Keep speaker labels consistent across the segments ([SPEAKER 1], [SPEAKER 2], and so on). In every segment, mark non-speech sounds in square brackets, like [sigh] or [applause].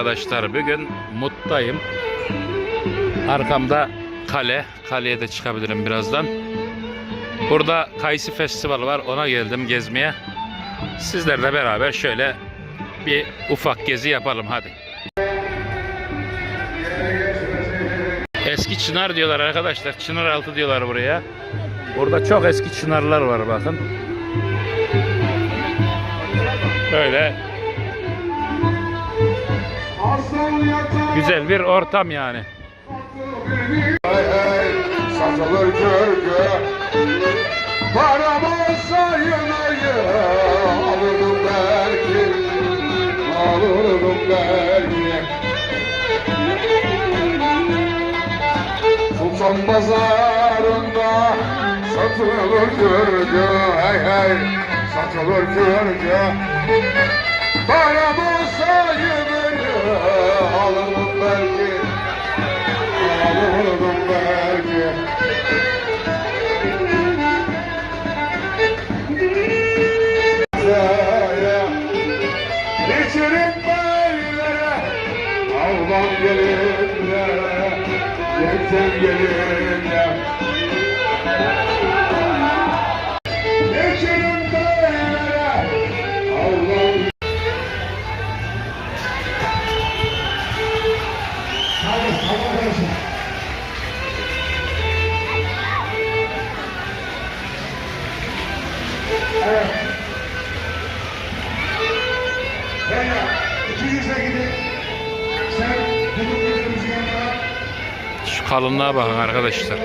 [SPEAKER 1] arkadaşlar bugün muttayım. Arkamda kale. Kaleye de çıkabilirim birazdan. Burada Kayısı Festival var. Ona geldim gezmeye. Sizlerle beraber şöyle bir ufak gezi yapalım hadi. Eski çınar diyorlar arkadaşlar. Çınar altı diyorlar buraya. Burada çok eski çınarlar var bakın. Böyle güzel bir ortam yani.
[SPEAKER 2] Sultan pazarında Satılır gölge Hey hey satılır gölge. Param olsa yanayı Alırım belki. Alırım belki. İçerim beylere Avlan gelinlere Yeter gelinlere
[SPEAKER 1] kalınlığa bakın arkadaşlar.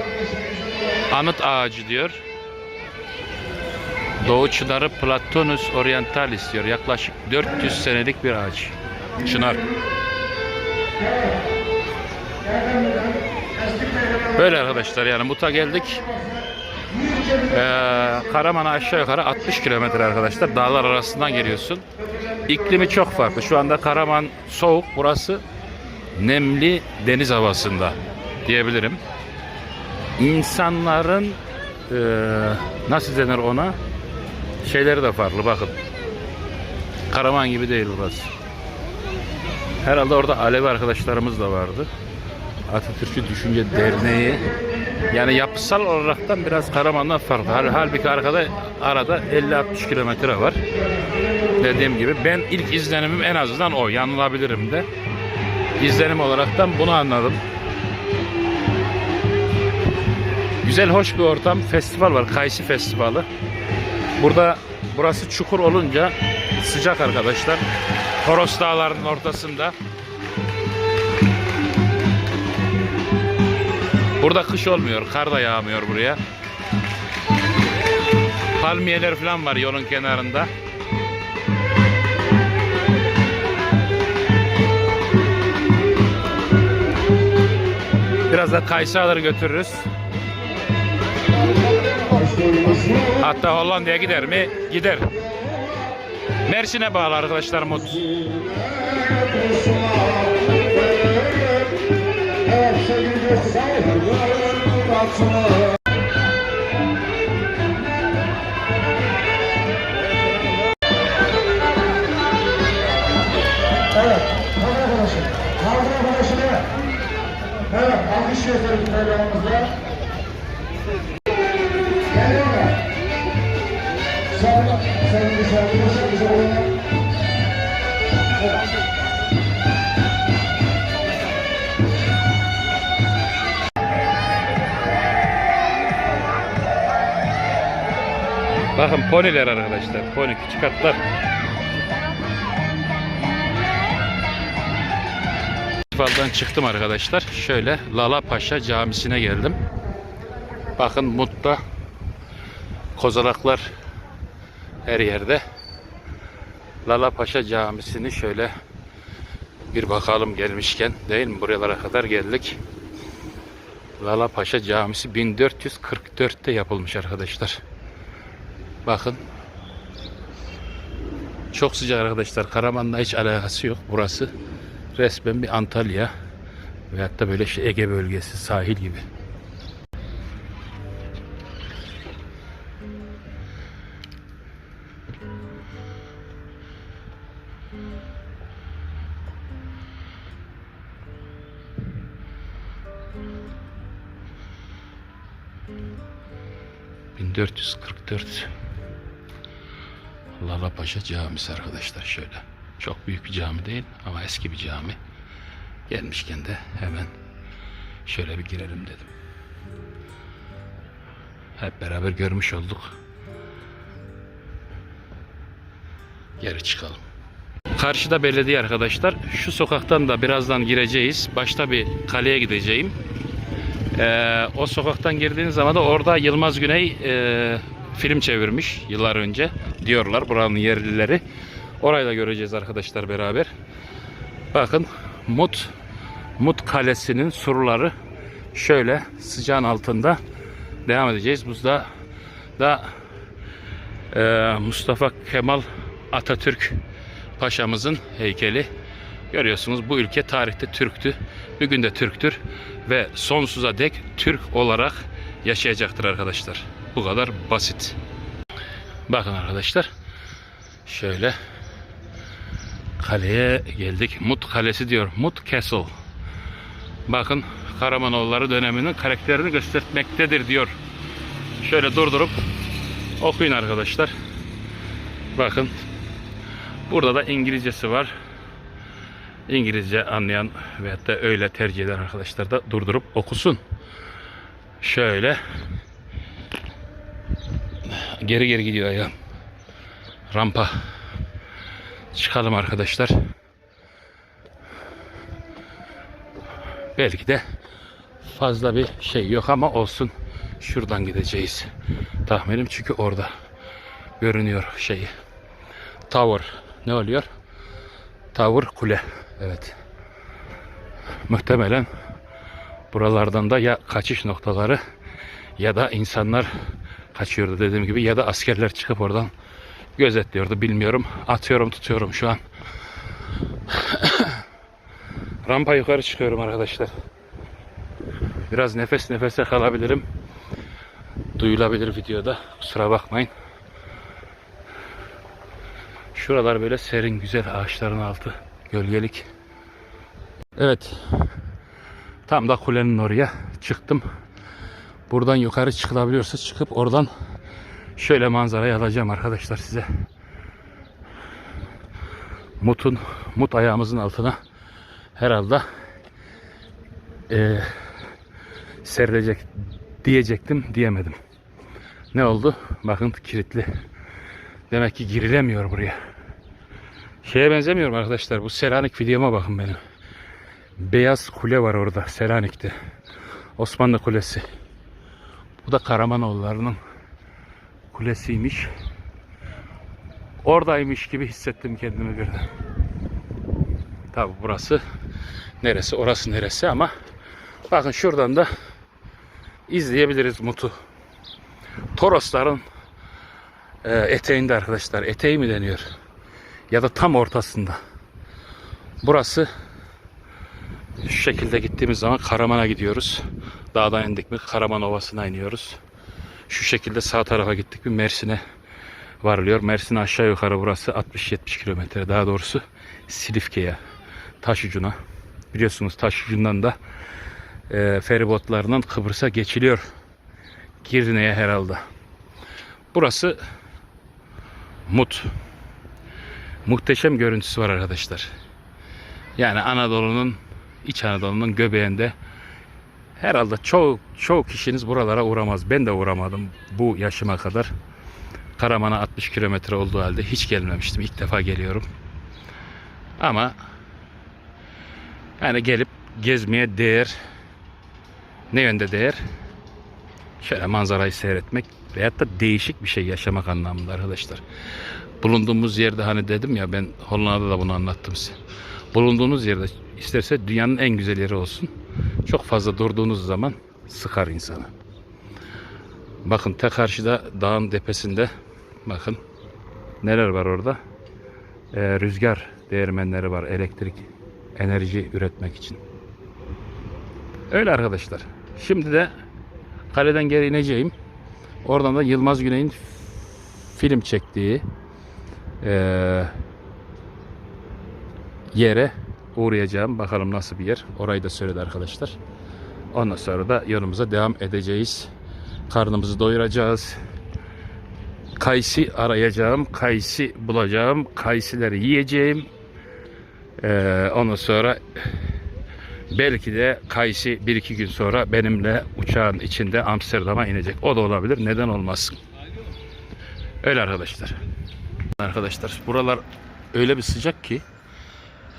[SPEAKER 1] Anıt ağacı diyor. Doğu çınarı Platanus orientalis diyor. Yaklaşık 400 senelik bir ağaç. Çınar. Böyle arkadaşlar yani Mut'a geldik. Ee, Karaman'a aşağı yukarı 60 kilometre arkadaşlar. Dağlar arasından geliyorsun. İklimi çok farklı. Şu anda Karaman soğuk. Burası nemli deniz havasında diyebilirim. İnsanların eee, nasıl denir ona? Şeyleri de farklı bakın. Karaman gibi değil burası. Herhalde orada Alevi arkadaşlarımız da vardı. Atatürkçü Düşünce Derneği. Yani yapısal olaraktan biraz Karaman'dan farklı. Hal- Halbuki arkada arada 50-60 kilometre var. Dediğim gibi ben ilk izlenimim en azından o. Yanılabilirim de. İzlenim olaraktan bunu anladım. Güzel hoş bir ortam. Festival var. Kayısı Festivali. Burada burası çukur olunca sıcak arkadaşlar. Toros Dağları'nın ortasında. Burada kış olmuyor. Kar da yağmıyor buraya. Palmiyeler falan var yolun kenarında. Biraz da kayısı alır götürürüz. Hatta Hollanda'ya gider mi? Gider. Mersin'e bağlı arkadaşlar Mut.
[SPEAKER 2] Evet arkadaşım. Kaldır arkadaşını. Evet, alkış gösterin programımızda.
[SPEAKER 1] Bakın poniler arkadaşlar. Poni küçük atlar. Festivalden çıktım arkadaşlar. Şöyle Lala Paşa Camisi'ne geldim. Bakın Mut'ta kozalaklar her yerde. Lala Paşa Camisi'ni şöyle bir bakalım gelmişken değil mi? Buralara kadar geldik. Lala Paşa Camisi 1444'te yapılmış arkadaşlar. Bakın. Çok sıcak arkadaşlar. Karaman'la hiç alakası yok. Burası resmen bir Antalya veyahut da böyle işte Ege bölgesi sahil gibi. 1444 Lala Paşa Camisi arkadaşlar şöyle. Çok büyük bir cami değil ama eski bir cami. Gelmişken de hemen şöyle bir girelim dedim. Hep beraber görmüş olduk. Geri çıkalım. Karşıda belediye arkadaşlar. Şu sokaktan da birazdan gireceğiz. Başta bir kaleye gideceğim. Ee, o sokaktan girdiğiniz zaman da orada Yılmaz Güney e, film çevirmiş yıllar önce diyorlar buranın yerlileri. Orayı da göreceğiz arkadaşlar beraber. Bakın Mut Mut Kalesi'nin surları şöyle sıcağın altında devam edeceğiz. Buzda da e, Mustafa Kemal Atatürk Paşamızın heykeli. Görüyorsunuz bu ülke tarihte Türktü. Bugün de Türktür ve sonsuza dek Türk olarak yaşayacaktır arkadaşlar. Bu kadar basit. Bakın arkadaşlar. Şöyle kaleye geldik. Mut Kalesi diyor. Mut Castle. Bakın Karamanoğulları döneminin karakterini göstermektedir diyor. Şöyle durdurup okuyun arkadaşlar. Bakın burada da İngilizcesi var. İngilizce anlayan veyahut da öyle tercih eden arkadaşlar da durdurup okusun. Şöyle geri geri gidiyor ayağım. Rampa. Çıkalım arkadaşlar. Belki de fazla bir şey yok ama olsun. Şuradan gideceğiz. Tahminim çünkü orada görünüyor şeyi. Tower. Ne oluyor? Tower kule. Evet. Muhtemelen buralardan da ya kaçış noktaları ya da insanlar kaçıyordu dediğim gibi ya da askerler çıkıp oradan gözetliyordu bilmiyorum. Atıyorum tutuyorum şu an. [coughs] Rampa yukarı çıkıyorum arkadaşlar. Biraz nefes nefese kalabilirim. Duyulabilir videoda. Kusura bakmayın. Şuralar böyle serin güzel ağaçların altı. Gölgelik. Evet. Tam da kulenin oraya çıktım. Buradan yukarı çıkılabiliyorsa çıkıp oradan şöyle manzarayı alacağım arkadaşlar size. Mut'un, Mut ayağımızın altına herhalde eee serilecek diyecektim diyemedim. Ne oldu? Bakın kilitli. Demek ki girilemiyor buraya. Şeye benzemiyorum arkadaşlar. Bu Selanik videoma bakın benim. Beyaz kule var orada Selanik'te. Osmanlı Kulesi. Bu da Karamanoğulları'nın kulesiymiş. Oradaymış gibi hissettim kendimi birden. Tabi burası neresi orası neresi ama bakın şuradan da izleyebiliriz Mut'u. Torosların e, eteğinde arkadaşlar. Eteği mi deniyor? Ya da tam ortasında. Burası şu şekilde gittiğimiz zaman Karaman'a gidiyoruz. Dağdan indik mi Karaman Ovası'na iniyoruz. Şu şekilde sağ tarafa gittik mi Mersin'e varılıyor. Mersin aşağı yukarı burası 60-70 kilometre daha doğrusu Silifke'ye, Taşucu'na. Biliyorsunuz Taşucu'ndan da e, feribotlarından Kıbrıs'a geçiliyor. Girne'ye herhalde. Burası Mut. Muhteşem görüntüsü var arkadaşlar. Yani Anadolu'nun İç Anadolu'nun göbeğinde herhalde çok çok kişiniz buralara uğramaz. Ben de uğramadım bu yaşıma kadar. Karaman'a 60 kilometre olduğu halde hiç gelmemiştim. İlk defa geliyorum. Ama yani gelip gezmeye değer. Ne yönde değer? Şöyle manzarayı seyretmek veyahut da değişik bir şey yaşamak anlamında arkadaşlar. Bulunduğumuz yerde hani dedim ya ben Hollanda'da da bunu anlattım size. Bulunduğunuz yerde isterse dünyanın en güzel yeri olsun. Çok fazla durduğunuz zaman sıkar insanı. Bakın te karşıda dağın tepesinde bakın neler var orada. Ee, rüzgar değirmenleri var elektrik enerji üretmek için. Öyle arkadaşlar. Şimdi de kaleden geri ineceğim. Oradan da Yılmaz Güney'in film çektiği eee, yere uğrayacağım. Bakalım nasıl bir yer. Orayı da söyledi arkadaşlar. Ondan sonra da yolumuza devam edeceğiz. Karnımızı doyuracağız. Kayısı arayacağım, kayısı bulacağım, kayısıları yiyeceğim. Ee, ondan sonra belki de kayısı bir iki gün sonra benimle uçağın içinde Amsterdam'a inecek. O da olabilir. Neden olmasın? Öyle arkadaşlar. Arkadaşlar buralar öyle bir sıcak ki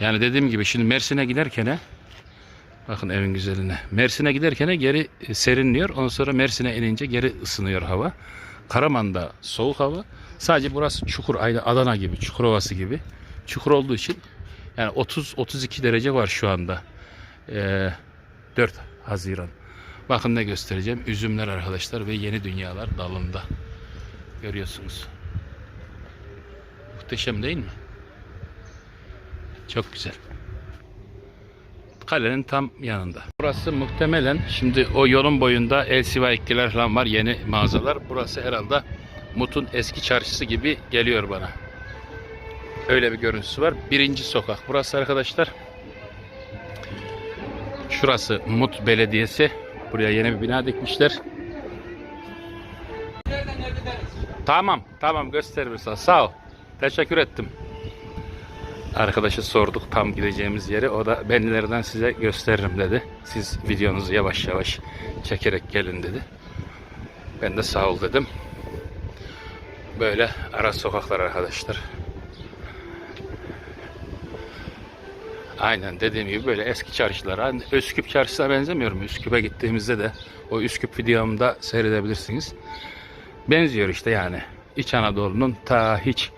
[SPEAKER 1] yani dediğim gibi şimdi Mersin'e giderken bakın evin güzeline. Mersin'e giderken geri e, serinliyor. Ondan sonra Mersin'e inince geri ısınıyor hava. Karaman'da soğuk hava. Sadece burası çukur Adana gibi, Çukurovası gibi. Çukur olduğu için yani 30-32 derece var şu anda. Ee, 4 Haziran. Bakın ne göstereceğim. Üzümler arkadaşlar ve yeni dünyalar dalında. Görüyorsunuz. Muhteşem değil mi? Çok güzel. Kalenin tam yanında. Burası muhtemelen şimdi o yolun boyunda LCV ikkiler falan var yeni mağazalar. Burası herhalde Mut'un eski çarşısı gibi geliyor bana. Öyle bir görüntüsü var. Birinci sokak. Burası arkadaşlar. Şurası Mut Belediyesi. Buraya yeni bir bina dikmişler. Tamam, tamam gösteririm sana. Sağ ol. Teşekkür ettim. Arkadaşı sorduk tam gideceğimiz yeri. O da ben ileriden size gösteririm dedi. Siz videonuzu yavaş yavaş çekerek gelin dedi. Ben de sağ ol dedim. Böyle ara sokaklar arkadaşlar. Aynen dediğim gibi böyle eski çarşılar. Hani Üsküp çarşısına benzemiyor mu? Üsküp'e gittiğimizde de o Üsküp videomda seyredebilirsiniz. Benziyor işte yani. İç Anadolu'nun ta hiç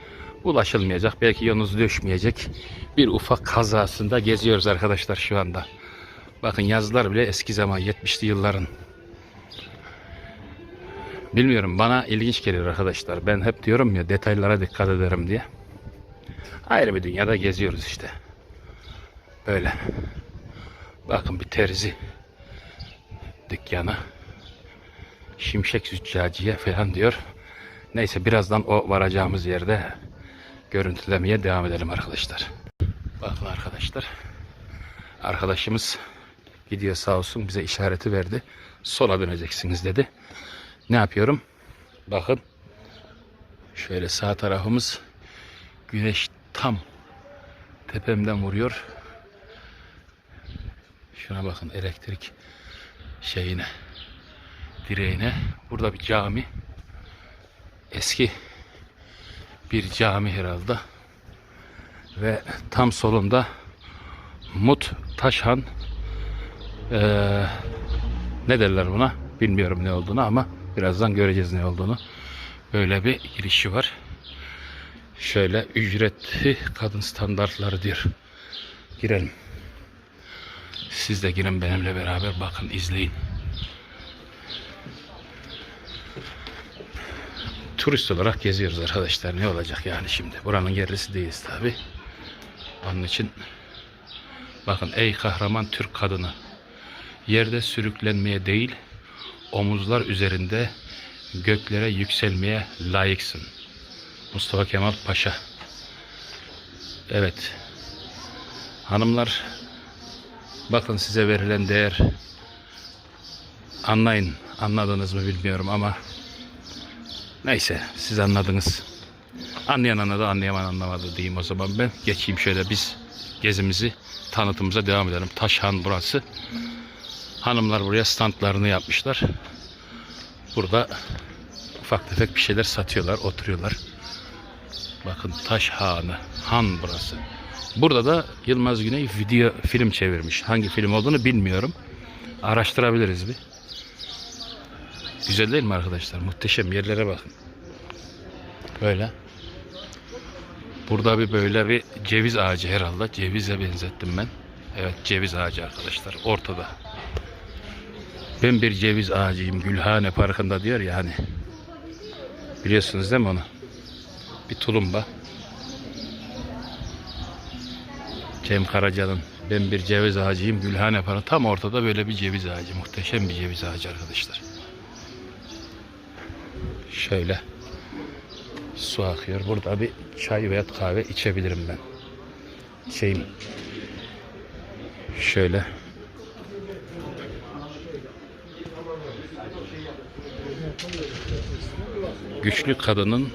[SPEAKER 1] ulaşılmayacak, belki yolunuz düşmeyecek bir ufak kazasında geziyoruz arkadaşlar şu anda. Bakın yazılar bile eski zaman 70'li yılların. Bilmiyorum bana ilginç geliyor arkadaşlar. Ben hep diyorum ya detaylara dikkat ederim diye. Ayrı bir dünyada geziyoruz işte. Böyle. Bakın bir terzi dükkanı. Şimşek züccaciye falan diyor. Neyse birazdan o varacağımız yerde görüntülemeye devam edelim arkadaşlar. Bakın arkadaşlar. Arkadaşımız gidiyor sağ olsun bize işareti verdi. Sola döneceksiniz dedi. Ne yapıyorum? Bakın. Şöyle sağ tarafımız güneş tam tepemden vuruyor. Şuna bakın elektrik şeyine direğine. Burada bir cami. Eski bir cami herhalde. Ve tam solunda Mut Taşhan eee, ne derler buna bilmiyorum ne olduğunu ama birazdan göreceğiz ne olduğunu. Böyle bir girişi var. Şöyle ücretli kadın standartları diyor. Girelim. Siz de girin benimle beraber bakın izleyin. Turist olarak geziyoruz arkadaşlar. Ne olacak yani şimdi? Buranın yerlisi değiliz tabi. Onun için bakın ey kahraman Türk kadını yerde sürüklenmeye değil omuzlar üzerinde göklere yükselmeye layıksın. Mustafa Kemal Paşa. Evet. Hanımlar bakın size verilen değer anlayın. Anladınız mı bilmiyorum ama Neyse siz anladınız. Anlayan anladı anlayamayan anlamadı diyeyim o zaman ben. Geçeyim şöyle biz gezimizi tanıtımıza devam edelim. Taşhan burası. Hanımlar buraya standlarını yapmışlar. Burada ufak tefek bir şeyler satıyorlar, oturuyorlar. Bakın Taş Hanı. Han burası. Burada da Yılmaz Güney video film çevirmiş. Hangi film olduğunu bilmiyorum. Araştırabiliriz bir. Güzel değil mi arkadaşlar? Muhteşem yerlere bakın. Böyle. Burada bir böyle bir ceviz ağacı herhalde. Cevize benzettim ben. Evet ceviz ağacı arkadaşlar. Ortada. Ben bir ceviz ağacıyım. Gülhane Parkı'nda diyor ya hani. Biliyorsunuz değil mi onu? Bir tulumba. Cem Karaca'nın ben bir ceviz ağacıyım Gülhane Parkı. Tam ortada böyle bir ceviz ağacı. Muhteşem bir ceviz ağacı arkadaşlar. Şöyle su akıyor. Burada bir çay veya kahve içebilirim ben. Şeyim şöyle Güçlü kadının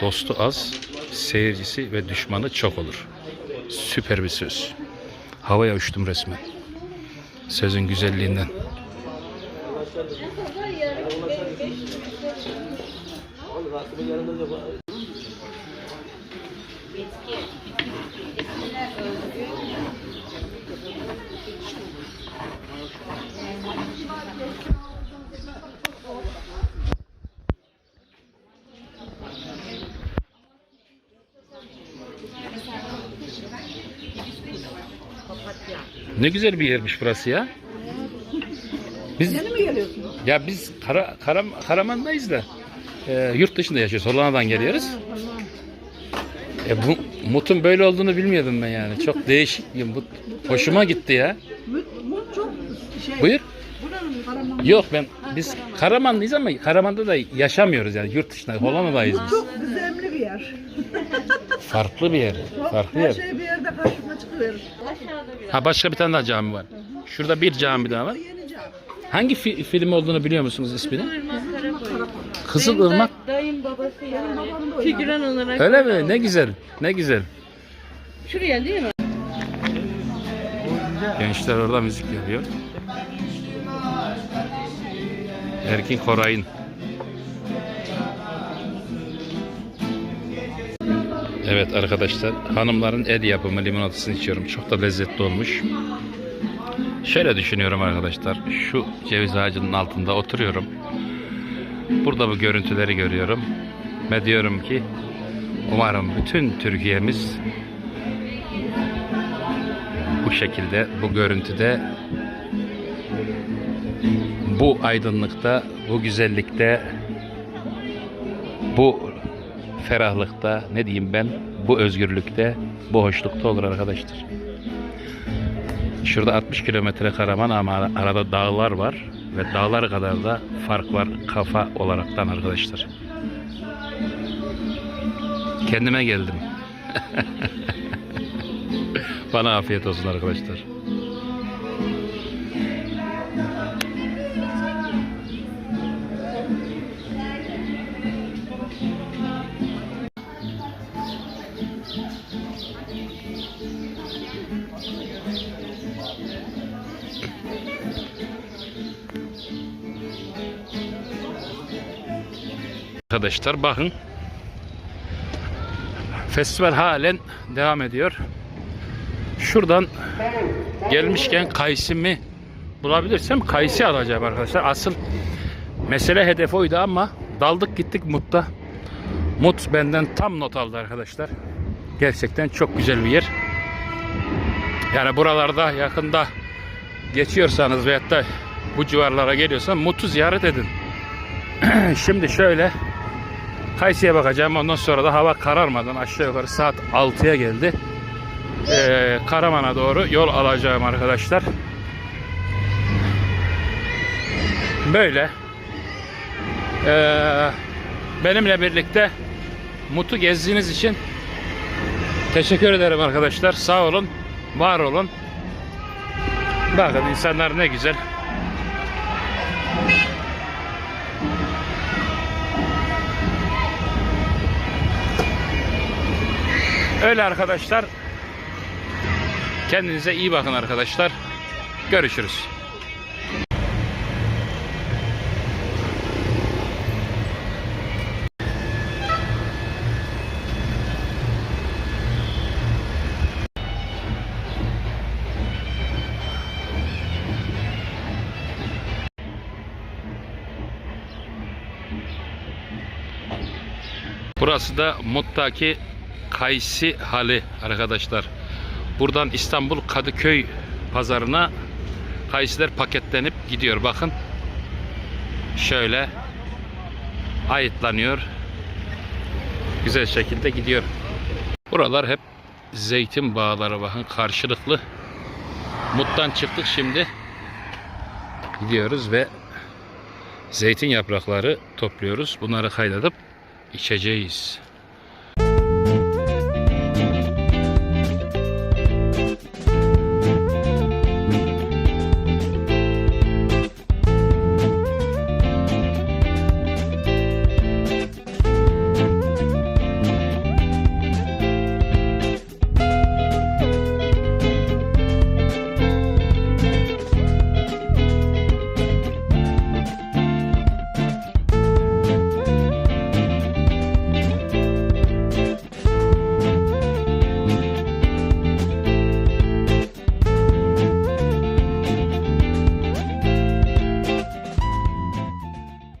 [SPEAKER 1] dostu az, seyircisi ve düşmanı çok olur. Süper bir söz. Havaya uçtum resmen. Sözün güzelliğinden. Ne güzel bir yermiş burası ya. Biz
[SPEAKER 3] Yeni mi geliyorsun?
[SPEAKER 1] ya biz Kara, Karam, Karaman'dayız da e, yurt dışında yaşıyoruz. Hollanda'dan geliyoruz. E, bu Mut'un böyle olduğunu bilmiyordum ben yani. Çok değişik bir Mut. Hoşuma gitti ya.
[SPEAKER 3] Mut, mut çok şey.
[SPEAKER 1] Buyur. Yok ben biz Karamanlıyız ama Karaman'da da yaşamıyoruz yani yurt dışında Hollanda'dayız biz.
[SPEAKER 3] Çok gizemli bir yer.
[SPEAKER 1] Farklı bir yer. Farklı
[SPEAKER 3] her
[SPEAKER 1] yer.
[SPEAKER 3] şey bir yerde karşıma çıkıyor.
[SPEAKER 1] Ha başka bir tane daha cami var. Şurada bir cami daha var.
[SPEAKER 3] Yeni cami.
[SPEAKER 1] Hangi fi- film olduğunu biliyor musunuz ismini? Kızılırmak.
[SPEAKER 4] Dayım babası yani.
[SPEAKER 3] babam da
[SPEAKER 4] Figüran olarak.
[SPEAKER 1] Öyle mi? Ne güzel. Ne güzel.
[SPEAKER 4] Şuraya değil mi?
[SPEAKER 1] Gençler orada müzik yapıyor. Erkin Koray'ın. Evet arkadaşlar hanımların el yapımı limonatasını içiyorum. Çok da lezzetli olmuş. Şöyle düşünüyorum arkadaşlar. Şu ceviz ağacının altında oturuyorum. Burada bu görüntüleri görüyorum. Ve diyorum ki umarım bütün Türkiye'miz bu şekilde, bu görüntüde, bu aydınlıkta, bu güzellikte, bu ferahlıkta, ne diyeyim ben, bu özgürlükte, bu hoşlukta olur arkadaşlar. Şurada 60 kilometre Karaman ama arada dağlar var ve dağlar kadar da fark var kafa olaraktan arkadaşlar. Kendime geldim. [laughs] Bana afiyet olsun arkadaşlar. Arkadaşlar bakın. Festival halen devam ediyor. Şuradan gelmişken kayısımı bulabilirsem kayısı alacağım arkadaşlar. Asıl mesele hedef oydu ama daldık gittik Mut'ta. Mut benden tam not aldı arkadaşlar. Gerçekten çok güzel bir yer. Yani buralarda yakında geçiyorsanız veyahut da bu civarlara geliyorsan Mut'u ziyaret edin. [clears throat] Şimdi şöyle Kayısı'ya bakacağım. Ondan sonra da hava kararmadan aşağı yukarı saat 6'ya geldi. Ee, Karaman'a doğru yol alacağım arkadaşlar. Böyle. Ee, benimle birlikte Mut'u gezdiğiniz için teşekkür ederim arkadaşlar. Sağ olun, var olun. Bakın insanlar ne güzel. Öyle arkadaşlar. Kendinize iyi bakın arkadaşlar. Görüşürüz. Burası da Mut'taki Kaysi Hali arkadaşlar. Buradan İstanbul Kadıköy pazarına kayısılar paketlenip gidiyor. Bakın. Şöyle ayıtlanıyor. Güzel şekilde gidiyor. Buralar hep zeytin bağları bakın karşılıklı. Mut'tan çıktık şimdi. Gidiyoruz ve zeytin yaprakları topluyoruz. Bunları kaynatıp içeceğiz.